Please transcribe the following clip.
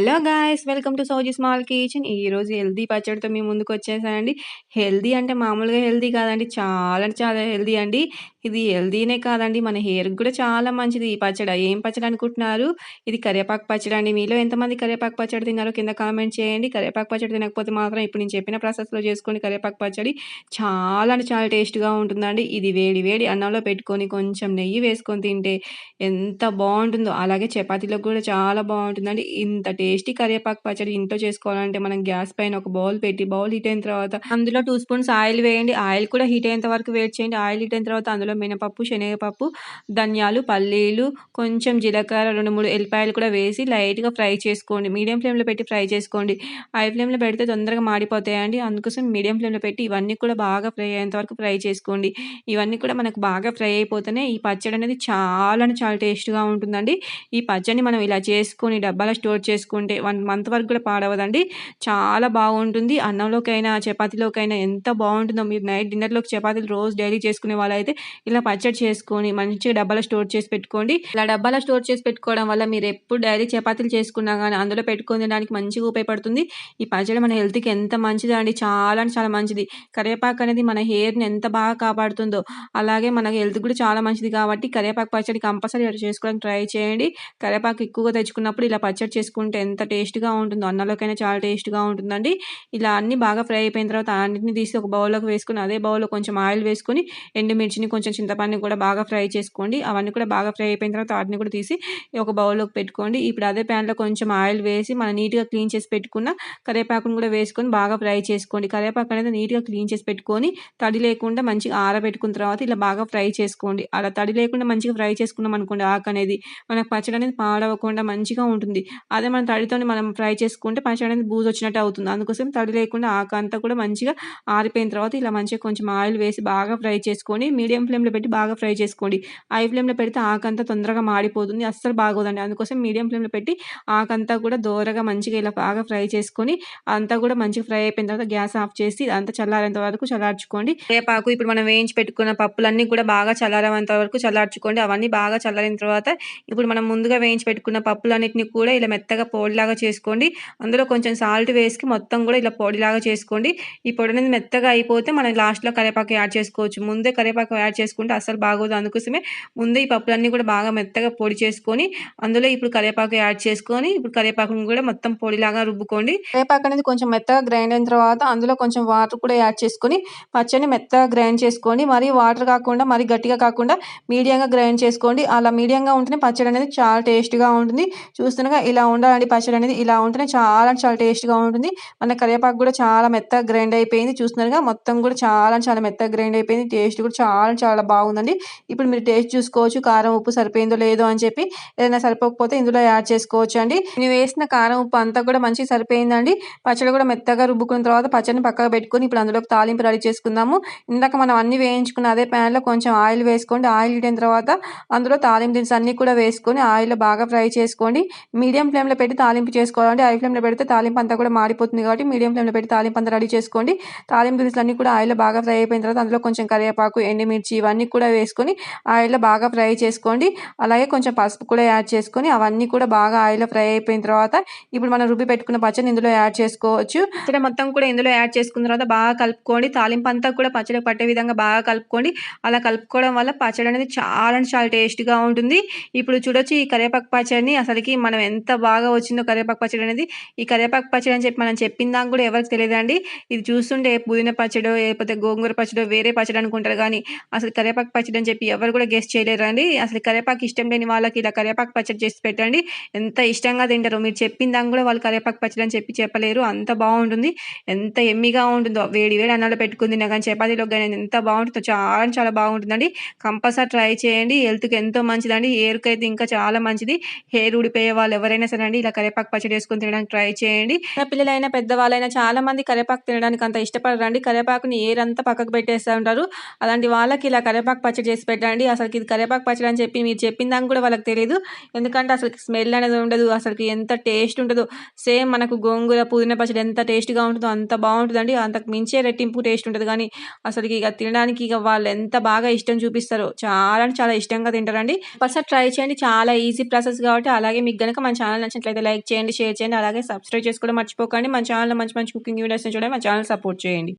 Hello guys welcome to Sowji small kitchen. ఈరోజు healthy పచ్చడితో మీ ముందుకు వచ్చేసానండి. హెల్దీ అంటే మామూలుగా హెల్దీ కాదండి చాలా అంటే చాలా హెల్దీ అండి. ఇది హెల్దీనే కాదండి మన హెయిర్కి కూడా చాలా మంచిది ఈ పచ్చడి. ఏం పచ్చడి అనుకుంటున్నారు? ఇది కరివేపాకు పచ్చడి అండి. మీలో ఎంతమంది కరివేపాకు పచ్చడి తిన్నారో కింద కామెంట్ చేయండి. కరివేపాకు పచ్చడి తినకపోతే మాత్రం ఇప్పుడు నేను చెప్పిన ప్రాసెస్లో చేసుకోండి కరివేపాకు పచ్చడి. చాలా అంటే చాలా టేస్ట్గా ఉంటుందండి. ఇది వేడి వేడి అన్నంలో పెట్టుకొని కొంచెం నెయ్యి వేసుకొని తింటే ఎంత బాగుంటుందో. అలాగే చపాతీలో కూడా చాలా బాగుంటుందండి. ఇంత టేస్ట్ కరివేపాకు పచ్చడి ఇంట్లో చేసుకోవాలంటే మనం గ్యాస్ పైన ఒక బౌల్ పెట్టి బౌల్ హీట్ అయిన తర్వాత అందులో టూ స్పూన్స్ ఆయిల్ వేయండి. ఆయిల్ కూడా హీట్ అయ్యేంత వరకు వేట్ చేయండి. ఆయిల్ హీట్ అయిన తర్వాత అందులో మినపప్పు శనగపప్పు ధనియాలు పల్లీలు కొంచెం జీలకర్ర రెండు మూడు ఎల్లిపాయలు కూడా వేసి లైట్గా ఫ్రై చేసుకోండి. మీడియం ఫ్లేమ్లో పెట్టి ఫ్రై చేసుకోండి. హై ఫ్లేమ్లో పెడితే తొందరగా మాడిపోతాయండి. అందుకోసం మీడియం ఫ్లేమ్లో పెట్టి ఇవన్నీ కూడా బాగా ఫ్రై అయ్యేంత వరకు ఫ్రై చేసుకోండి. ఇవన్నీ కూడా మనకు బాగా ఫ్రై అయిపోతేనే ఈ పచ్చడి అనేది చాలా చాలా టేస్ట్గా ఉంటుందండి. ఈ పచ్చడిని మనం ఇలా చేసుకొని డబ్బాలో స్టోర్ పెట్టుకుంటే వన్ మంత్ వరకు కూడా పాడవదండి. చాలా బాగుంటుంది. అన్నంలోకైనా చపాతీలోకైనా ఎంత బాగుంటుందో. మీరు నైట్ డిన్నర్లోకి చపాతీలు రోజు డైలీ చేసుకునే వాళ్ళైతే ఇలా పచ్చడి చేసుకొని మంచిగా డబ్బాలో స్టోర్ చేసి పెట్టుకోండి. ఇలా డబ్బాలో స్టోర్ చేసి పెట్టుకోవడం వల్ల మీరు ఎప్పుడు డైలీ చపాతీలు చేసుకున్నా కానీ అందులో పెట్టుకొని తినడానికి మంచిగా ఉపయోగపడుతుంది. ఈ పచ్చడి మన హెల్త్కి ఎంత మంచిది అండి. చాలా అంటే చాలా మంచిది. కరివేపాకు అనేది మన హెయిర్ని ఎంత బాగా కాపాడుతుందో అలాగే మన హెల్త్ కూడా చాలా మంచిది కాబట్టి కరివేపాకు పచ్చడి కంపల్సరీ చేసుకోవడానికి ట్రై చేయండి. కరివేపాకు ఎక్కువగా తెచ్చుకున్నప్పుడు ఇలా పచ్చడి చేసుకుంటే ఎంత టేస్ట్గా ఉంటుందో అన్నంలోకైనా చాలా టేస్ట్గా ఉంటుందండి. ఇలా అన్ని బాగా ఫ్రై అయిపోయిన తర్వాత అన్నింటిని తీసి ఒక బౌల్లోకి వేసుకుని అదే బౌల్లో కొంచెం ఆయిల్ వేసుకొని ఎండుమిర్చిని కొంచెం చింతపండుని కూడా బాగా ఫ్రై చేసుకోండి. అవన్నీ కూడా బాగా ఫ్రై అయిపోయిన తర్వాత వాటిని కూడా తీసి ఒక బౌల్లోకి పెట్టుకోండి. ఇప్పుడు అదే ప్యాన్లో కొంచెం ఆయిల్ వేసి మనం నీట్గా క్లీన్ చేసి పెట్టుకున్న కరివేపాకును కూడా వేసుకొని బాగా ఫ్రై చేసుకోండి. కరివేపాకు అనేది నీట్గా క్లీన్ చేసి పెట్టుకొని తడి లేకుండా మంచిగా ఆరబెట్టుకున్న తర్వాత ఇలా బాగా ఫ్రై చేసుకోండి. అలా తడి లేకుండా మంచిగా ఫ్రై చేసుకున్నాం అనుకోండి ఆకు అనేది మనకు పచ్చడి అనేది పాడవకుండా మంచిగా ఉంటుంది. అదే మనం తడితో మనం ఫ్రై చేసుకుంటే పచ్చడి అనేది బూజు వచ్చినట్టు అవుతుంది. అందుకోసం తడి లేకుండా ఆకంతా కూడా మంచిగా ఆరిపోయిన తర్వాత ఇలా మంచిగా కొంచెం ఆయిల్ వేసి బాగా ఫ్రై చేసుకొని మీడియం ఫ్లేమ్లో పెట్టి బాగా ఫ్రై చేసుకోండి. హై ఫ్లేమ్లో పెడితే ఆకంతా తొందరగా మాడిపోతుంది అస్సలు బాగోదండి. అందుకోసం మీడియం ఫ్లేమ్లో పెట్టి ఆకంతా కూడా దోరగా మంచిగా ఇలా బాగా ఫ్రై చేసుకొని అంతా కూడా మంచిగా ఫ్రై అయిపోయిన తర్వాత గ్యాస్ ఆఫ్ చేసి అంతా చల్లారేంత వరకు చల్లార్చుకోండి. రేపాకు ఇప్పుడు మనం వేయించి పెట్టుకున్న పప్పులన్నీ కూడా బాగా చల్లారేంత వరకు చల్లార్చుకోండి. అవన్నీ బాగా చల్లారిన తర్వాత ఇప్పుడు మనం ముందుగా వేయించి పెట్టుకున్న పప్పులన్నింటినీ కూడా ఇలా మెత్తగా పొడిలాగా చేసుకోండి. అందులో కొంచెం సాల్ట్ వేసి మొత్తం కూడా ఇలా పొడిలాగా చేసుకోండి. ఈ పొడి అనేది మెత్తగా అయిపోతే మనం లాస్ట్లో కరివేపాకు యాడ్ చేసుకోవచ్చు. ముందే కరివేపాకు యాడ్ చేసుకుంటే అసలు బాగోదు అందుకోసమే ముందే ఈ పప్పులన్నీ కూడా బాగా మెత్తగా పొడి చేసుకొని అందులో ఇప్పుడు కరివేపాకు యాడ్ చేసుకొని ఇప్పుడు కరివేపాకును కూడా మొత్తం పొడిలాగా రుబ్బుకోండి. కరివేపాకు అనేది కొంచెం మెత్తగా గ్రైండ్ అయిన తర్వాత అందులో కొంచెం వాటర్ కూడా యాడ్ చేసుకొని పచ్చని మెత్తగా గ్రైండ్ చేసుకోండి. మరి వాటర్ కాకుండా మరి గట్టిగా కాకుండా మీడియంగా గ్రైండ్ చేసుకోండి. అలా మీడియంగా ఉంటేనే పచ్చడి అనేది చాలా టేస్ట్గా ఉంటుంది. చూస్తుండగా ఇలా ఉండాలండి. పచ్చడి అనేది ఇలా ఉంటేనే చాలా చాలా టేస్ట్గా ఉంటుంది. మన కరివేపాకు కూడా చాలా మెత్తగా గ్రైండ్ అయిపోయింది. చూస్తున్నారుగా మొత్తం కూడా చాలా చాలా మెత్తగా గ్రైండ్ అయిపోయింది. టేస్ట్ కూడా చాలా చాలా బాగుందండి. ఇప్పుడు మీరు టేస్ట్ చూసుకోవచ్చు. కారం ఉప్పు సరిపోయిందో లేదో అని చెప్పి ఏదైనా సరిపోకపోతే ఇందులో యాడ్ చేసుకోవచ్చు అండి. నేను వేసిన కారం ఉప్పు అంతా కూడా మంచిగా సరిపోయిందండి. పచ్చడి కూడా మెత్తగా రుబ్బుకున్న తర్వాత పచ్చడిని పక్కగా పెట్టుకొని ఇప్పుడు అందులోకి తాలింపు రెడీ చేసుకుందాము. ఇందాక మనం అన్ని వేయించుకున్న అదే ప్యాన్లో కొంచెం ఆయిల్ వేసుకోండి. ఆయిల్ ఇడిన తర్వాత అందులో తాలింపు దినుసు అన్ని కూడా వేసుకొని ఆయిల్లో బాగా ఫ్రై చేసుకోండి. మీడియం ఫ్లేమ్లో పెట్టి తాలింపు చేసుకోవాలంటే హై ఫ్లేమ్లో పెడితే తాలింపు అంతా కూడా మాడిపోతుంది కాబట్టి మీడియం ఫ్లేమ్లో పెట్టి తాలింపు అంతా రెడీ చేసుకోండి. తాలింపు దినుసులు కూడా ఆయిల్లో బాగా ఫ్రై అయిపోయిన తర్వాత అందులో కొంచెం కరివేపాకు ఎండుమిర్చి ఇవన్నీ కూడా వేసుకొని ఆయిల్లో బాగా ఫ్రై చేసుకోండి. అలాగే కొంచెం పసుపు కూడా యాడ్ చేసుకొని అవన్నీ కూడా బాగా ఆయిల్లో ఫ్రై అయిపోయిన తర్వాత ఇప్పుడు మనం రుబ్బి పెట్టుకున్న పచ్చడి ఇందులో యాడ్ చేసుకోవచ్చు. ఇక్కడ మొత్తం కూడా ఇందులో యాడ్ చేసుకున్న తర్వాత బాగా కలుపుకోండి. తాలింపు అంతా కూడా పచ్చడి పట్టే విధంగా బాగా కలుపుకోండి. అలా కలుపుకోవడం వల్ల పచ్చడి అనేది చాలా చాలా టేస్ట్గా ఉంటుంది. ఇప్పుడు చూడొచ్చు ఈ కరివేపాకు పచ్చడిని అసలుకి మనం ఎంత బాగా వచ్చి వచ్చిందో కరివేపాకు పచ్చడి అనేది. ఈ కరివేపాకు పచ్చడి అని చెప్పి మనం చెప్పిన దాకా కూడా ఎవరికి తెలియదండి. ఇది చూస్తుంటే పుదీనా పచ్చడో లేకపోతే గోంగూర పచ్చడో వేరే పచ్చడి అనుకుంటారు. కానీ అసలు కరివేపాకు పచ్చడి అని చెప్పి ఎవరు కూడా గెస్ట్ చేయలేరండి. అసలు కరివేపాకు ఇష్టం లేని వాళ్ళకి ఇలా కరివేపాకు పచ్చడి చేసి పెట్టండి. ఎంత ఇష్టంగా తింటారో మీరు చెప్పిన దాకా కూడా వాళ్ళు కరివేపాకు పచ్చడి అని చెప్పి చెప్పలేరు. అంత బాగుంటుంది. ఎంత ఎమ్మిగా ఉంటుందో. వేడి వేడి అన్నాలు పెట్టుకుంది కానీ చపాతీలో కానీ ఎంత బాగుంటుందో. చాలా చాలా బాగుంటుందండి. కంపల్సరీ ట్రై చేయండి. హెల్త్కి ఎంతో మంచిదండి. హెయిర్కి అయితే ఇంకా చాలా మంచిది. హెయిర్ ఊడిపోయే వాళ్ళు ఎవరైనా సరే అండి ఇలా కరేపాకు పచ్చడి వేసుకొని తినడానికి ట్రై చేయండి. పిల్లలైనా పెద్దవాళ్ళైనా చాలా మంది కరేపాకు తినడానికి అంత ఇష్టపడరండి. కరేపాకుని ఏరంతా పక్కకు పెట్టేస్తూ ఉంటారు. అలాంటి వాళ్ళకి ఇలా కరేపాకు పచ్చడి చేసి పెట్టండి. అసలు ఇది కరేపాకు పచ్చడి అని చెప్పి మీరు చెప్పిన కూడా వాళ్ళకి తెలియదు ఎందుకంటే అసలు స్మెల్ అనేది ఉండదు. అసలుకి ఎంత టేస్ట్ ఉంటుందో. సేమ్ మనకు గోంగూర పుదీనా పచ్చడి ఎంత టేస్ట్గా ఉంటుందో అంత బాగుంటుందండి. అంతకు మించే రెట్టింపు టేస్ట్ ఉంటుంది. కానీ అసలుకి ఇక తినడానికి ఇక వాళ్ళు ఎంత బాగా ఇష్టం చూపిస్తారో. చాలా అంటే చాలా ఇష్టంగా తింటారండి. ఫస్ట్ ట్రై చేయండి. చాలా ఈజీ ప్రాసెస్ కాబట్టి అలాగే మీకు కనుక మన ఛానల్ నచ్చినట్లయితే లైక్ చేయండి, షేర్ చేయండి. అలాగే సబ్స్క్రైబ్ చేసుకోవడం మర్చిపోకండి. మన ఛానెల్‌లో మంచి మంచి కుకింగ్ వీడియోస్‌ని చూడండి. మన ఛానల్ సపోర్ట్ చేయండి.